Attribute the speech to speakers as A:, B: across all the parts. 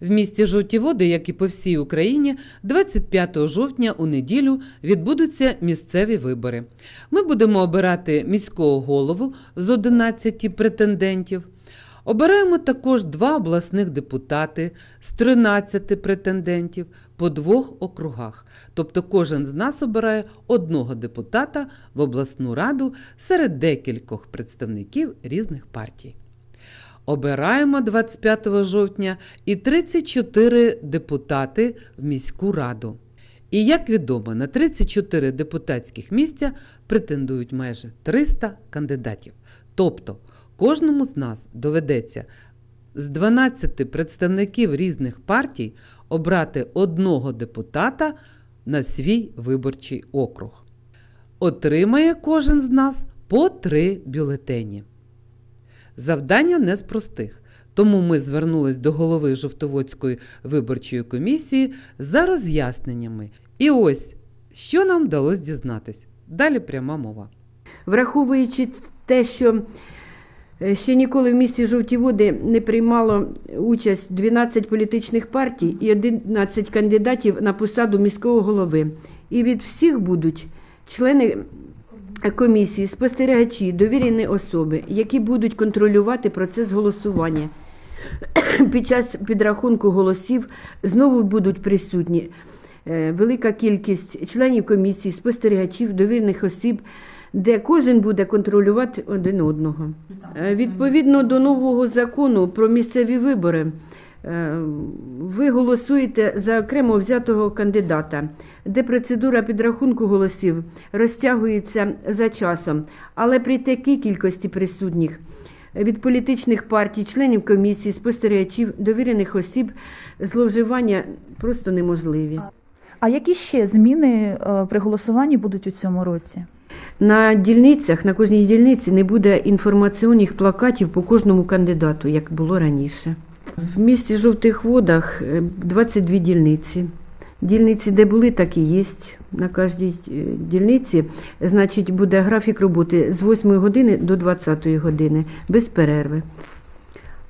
A: В місті Жовті Води, як і по всій Україні, 25 жовтня у неділю відбудуться місцеві вибори. Ми будемо обирати міського голову з 11 претендентів. Обираємо також два обласних депутати з 13 претендентів по двох округах. Тобто кожен з нас обирає одного депутата в обласну раду серед декількох представників різних партій. Обираємо 25 жовтня і 34 депутати в міську раду. І як відомо, на 34 депутатських місця претендують майже 300 кандидатів. Тобто кожному з нас доведеться з 12 представників різних партій обрати одного депутата на свій виборчий округ. Отримає кожен з нас по три бюлетені. Завдання не з простих, тому ми звернулись до голови Жовтоводської виборчої комісії за роз'ясненнями. І ось, що нам вдалося дізнатись. Далі пряма мова.
B: Враховуючи те, що е, ще ніколи в місті Жовті Води не приймало участь 12 політичних партій і 11 кандидатів на посаду міського голови. І від всіх будуть члени комісії, спостерігачі, довірені особи, які будуть контролювати процес голосування. Під час підрахунку голосів знову будуть присутні е, велика кількість членів комісії, спостерігачів, довірних осіб, де кожен буде контролювати один одного. Е, Відповідно до нового закону про місцеві вибори, ви голосуєте за окремо взятого кандидата, де процедура підрахунку голосів розтягується за часом, але при такій кількості присутніх від політичних партій, членів комісії, спостерігачів, довірених осіб зловживання просто неможливі.
C: А які ще зміни е, при голосуванні будуть у цьому році?
B: На дільницях, на кожній дільниці не буде інформаційних плакатів по кожному кандидату, як було раніше. В місті Жовтих Водах е, 22 дільниці. Дільниці, де були, так і є. На кожній е, дільниці, значить, буде графік роботи з 8 години до 20 години, без перерви.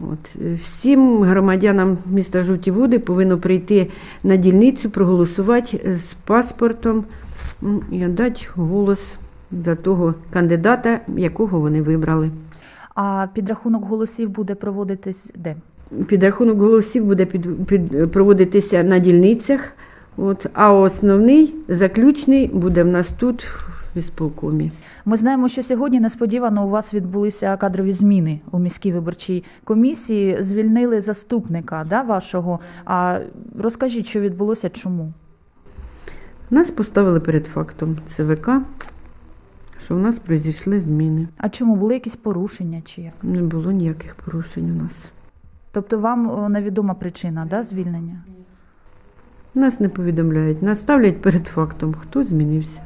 B: От. е, Всім громадянам міста Жовті Води повинно прийти на дільницю, проголосувати е, з паспортом і дати голос за того кандидата, якого вони вибрали.
C: А підрахунок голосів буде проводитись де?
B: Підрахунок голосів буде під, під, проводитися на дільницях, от, а основний, заключний буде в нас тут, в ісполкомі.
C: Ми знаємо, що сьогодні несподівано у вас відбулися кадрові зміни у міській виборчій комісії. Звільнили заступника да, вашого. А розкажіть, що відбулося, чому?
B: Нас поставили перед фактом ЦВК, що в нас произійшли зміни.
C: А чому були якісь порушення? Чи як?
B: Не було ніяких порушень у нас.
C: Тобто вам о, невідома причина да, звільнення?
B: Нас не повідомляють, нас ставлять перед фактом, хто змінився.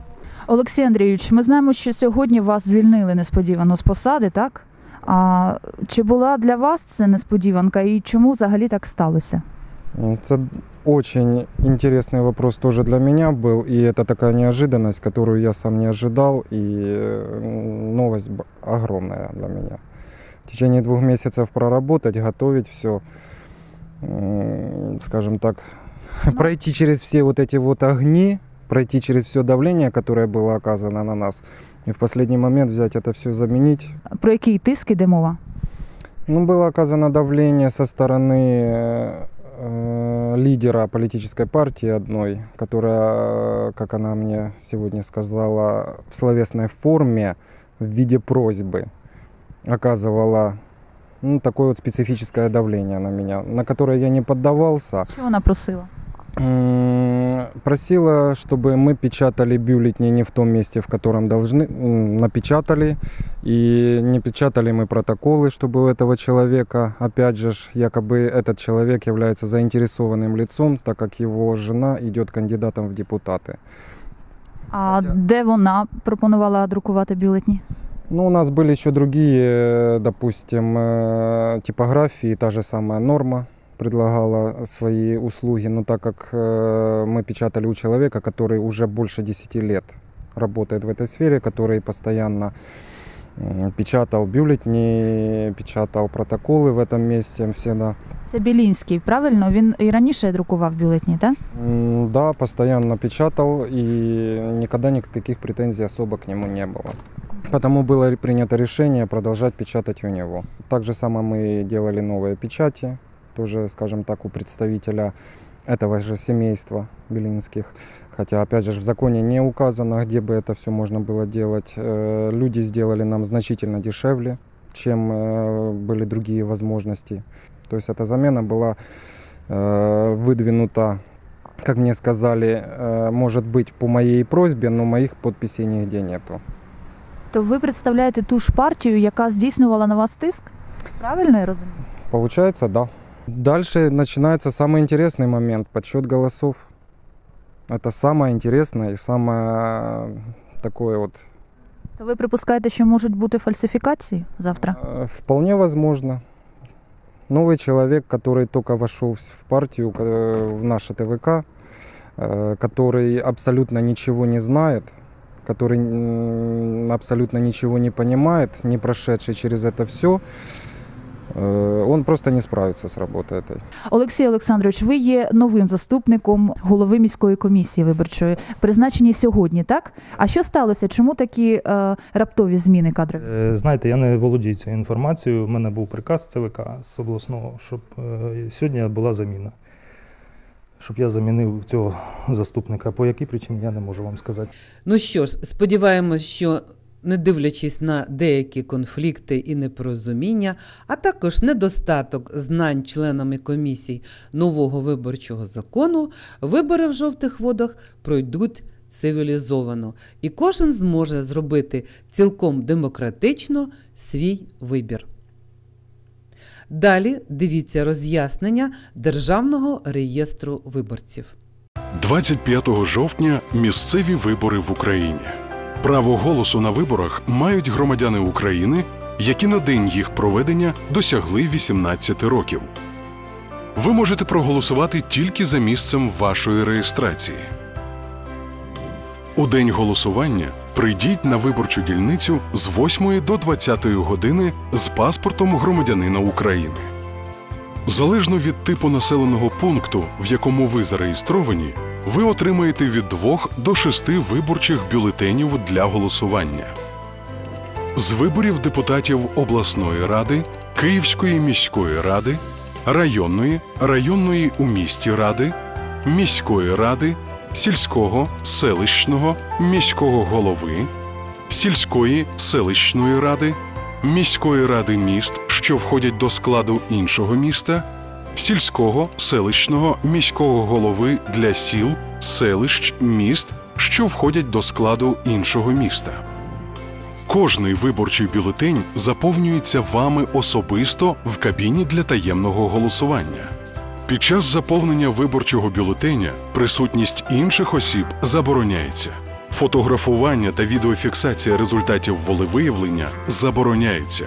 C: Олексій Андрійович, ми знаємо, що сьогодні вас звільнили несподівано з посади, так? А чи була для вас це несподіванка і чому взагалі так сталося?
D: Это очень интересный вопрос тоже для меня был, и это такая неожиданность, которую я сам не ожидал, и э, новость б- огромная для меня. В течение двух месяцев проработать, готовить все, скажем так, пройти через все вот эти вот огни, пройти через все давление, которое было оказано на нас, и в последний момент взять это все заменить,
C: Про який тиск іде мова?
D: Ну, было оказано давление со стороны э, лидера политической партии одной, которая, как она мне сегодня сказала, в словесной форме в виде просьбы оказывала ну, такое вот специфическое давление на меня, на которое я не поддавался.
C: Що вона просила?
D: М, Просила, чтобы мы печатали бюллетени не в том месте, в котором должны, м, напечатали, и не печатали мы протоколы, чтобы у этого человека, опять же, ж, якобы этот человек является заинтересованным лицом, так как его жена идет кандидатом в депутаты.
C: А де вона пропонувала друкувати бюлетні?
D: Ну, у нас были еще другие, э, допустим, э, типографии, та же самая норма предлагала свои услуги, но так как э, мы печатали у человека, который уже больше 10 лет работает в этой сфере, который постоянно М, Печатал бюллетени, печатал протоколы в этом месте всегда.
C: Це Білінський, правильно? Він і раніше друкував бюлетні, так?
D: М, Да, постоянно печатал, и никогда никаких претензий особо к нему не было. Потому было принято решение продолжать печатать у него. Так же самое мы делали новые печати, тоже, скажем так, у представителя этого же семейства Белинских. Хотя, опять же, в законе не указано, где бы это все можно было делать. Э, Люди сделали нам значительно дешевле, чем э, были другие возможности. То есть эта замена была э, выдвинута как мне сказали, может быть по моей просьбе, но моих подписей нигде нету.
C: То ви представляєте ту ж партію, яка здійснювала на вас тиск? Правильно я розумію?
D: Получается, да. Дальше начинается самый интересный момент – подсчет голосов. Это самое интересное и самое такое вот
C: То ви припускаєте, що можуть бути фальсифікації завтра?
D: э, вполне возможно. Новый человек, который только вошел в- в партию, э, в наше ТВК, э, который абсолютно ничего не знает, который м, абсолютно ничего не понимает, не прошедший через это все, он просто не справится с работой этой.
C: Олексій Олександрович, ви є новим заступником голови міської комісії виборчої, призначені сьогодні, так? А що сталося? Чому такі е, раптові зміни кадрові?
E: Е, Знаєте, я не володію цією інформацією. У мене був приказ ЦВК з обласного, щоб е, сьогодні була заміна. Щоб я замінив цього заступника. По якій причині я не можу вам сказати.
A: Ну що ж, сподіваємось, що не дивлячись на деякі конфлікти і непорозуміння, а також недостаток знань членами комісій нового виборчого закону, вибори в жовтих водах пройдуть цивілізовано, і кожен зможе зробити цілком демократично свій вибір. Далі дивіться роз'яснення Державного реєстру виборців.
F: 25 жовтня місцеві вибори в Україні. Право голосу на виборах мають громадяни України, які на день їх проведення досягли 18 років. Ви можете проголосувати тільки за місцем вашої реєстрації. У день голосування прийдіть на виборчу дільницю з 8 до 20 години з паспортом громадянина України. Залежно від типу населеного пункту, в якому ви зареєстровані, ви отримаєте від 2 до 6 виборчих бюлетенів для голосування. З виборів депутатів обласної ради, Київської міської ради, районної, районної у місті ради, міської ради, сільського, селищного, міського голови, сільської селищної ради, міської ради міст, що входять до складу іншого міста, сільського, селищного, міського голови для сіл, селищ, міст, що входять до складу іншого міста. Кожний виборчий бюлетень заповнюється вами особисто в кабіні для таємного голосування. Під час заповнення виборчого бюлетеня присутність інших осіб забороняється. Фотографування та відеофіксація результатів волевиявлення забороняється.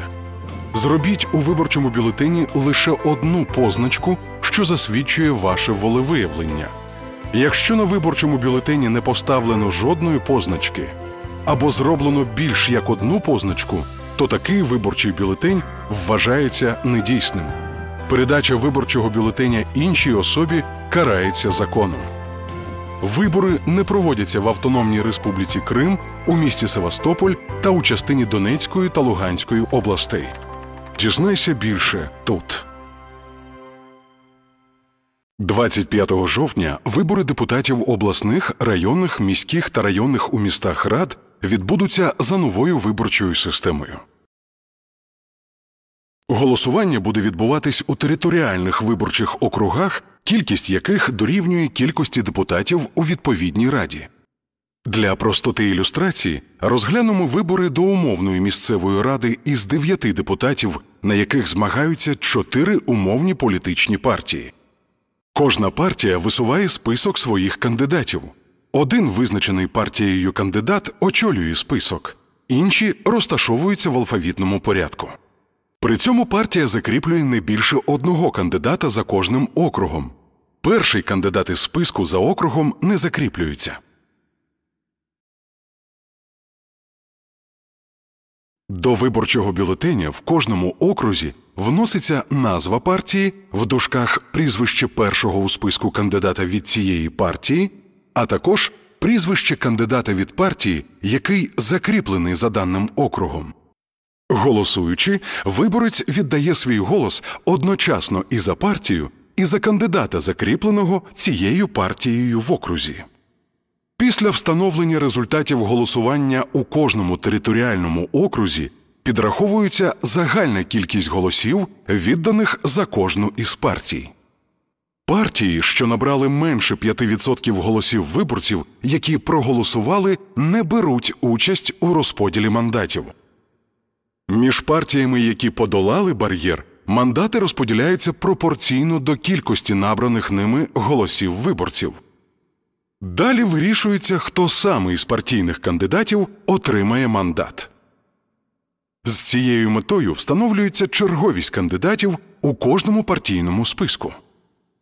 F: Зробіть у виборчому бюлетені лише одну позначку, що засвідчує ваше волевиявлення. Якщо на виборчому бюлетені не поставлено жодної позначки або зроблено більш як одну позначку, то такий виборчий бюлетень вважається недійсним. Передача виборчого бюлетеня іншій особі карається законом. Вибори не проводяться в Автономній Республіці Крим, у місті Севастополь та у частині Донецької та Луганської областей. Дізнайся більше тут. 25 жовтня вибори депутатів обласних, районних, міських та районних у містах рад відбудуться за новою виборчою системою. Голосування буде відбуватись у територіальних виборчих округах, кількість яких дорівнює кількості депутатів у відповідній раді. Для простоти ілюстрації розглянемо вибори до умовної місцевої ради із дев'яти депутатів, на яких змагаються чотири умовні політичні партії. Кожна партія висуває список своїх кандидатів. Один визначений партією кандидат очолює список, інші розташовуються в алфавітному порядку. При цьому партія закріплює не більше одного кандидата за кожним округом. Перший кандидат із списку за округом не закріплюється. До виборчого бюлетеня в кожному окрузі вноситься назва партії, в дужках прізвище першого у списку кандидата від цієї партії, а також прізвище кандидата від партії, який закріплений за даним округом. Голосуючи, виборець віддає свій голос одночасно і за партію, і за кандидата, закріпленого цією партією в окрузі. Після встановлення результатів голосування у кожному територіальному окрузі підраховується загальна кількість голосів, відданих за кожну із партій. Партії, що набрали менше 5% голосів виборців, які проголосували, не беруть участь у розподілі мандатів. Між партіями, які подолали бар'єр, мандати розподіляються пропорційно до кількості набраних ними голосів виборців. Далі вирішується, хто саме із партійних кандидатів отримає мандат. З цією метою встановлюється черговість кандидатів у кожному партійному списку.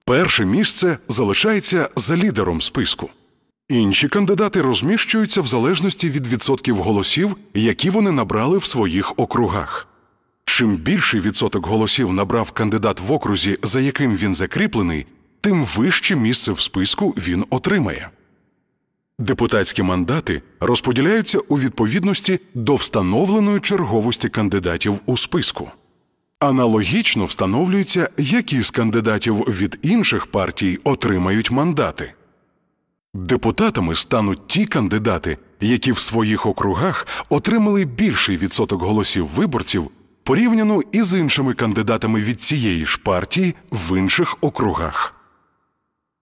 F: Перше місце залишається за лідером списку. Інші кандидати розміщуються в залежності від відсотків голосів, які вони набрали в своїх округах. Чим більший відсоток голосів набрав кандидат в окрузі, за яким він закріплений, тим вище місце в списку він отримає. Депутатські мандати розподіляються у відповідності до встановленої черговості кандидатів у списку. Аналогічно встановлюється, які з кандидатів від інших партій отримають мандати. Депутатами стануть ті кандидати, які в своїх округах отримали більший відсоток голосів виборців порівняно із іншими кандидатами від цієї ж партії в інших округах.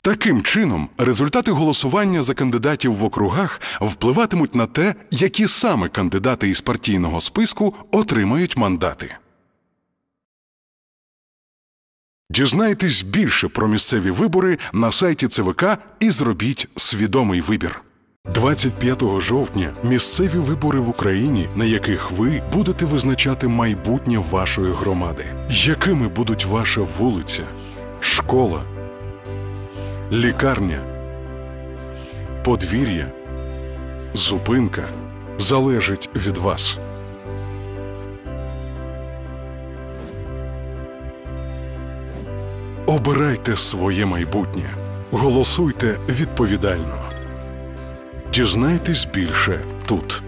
F: Таким чином, результати голосування за кандидатів в округах впливатимуть на те, які саме кандидати із партійного списку отримають мандати. Дізнайтесь більше про місцеві вибори на сайті ЦВК і зробіть свідомий вибір. 25 жовтня місцеві вибори в Україні, на яких ви будете визначати майбутнє вашої громади. Якими будуть ваша вулиця, школа, лікарня, подвір'я, зупинка залежить від вас. Обирайте своє майбутнє. Голосуйте відповідально. Дізнайтесь більше тут.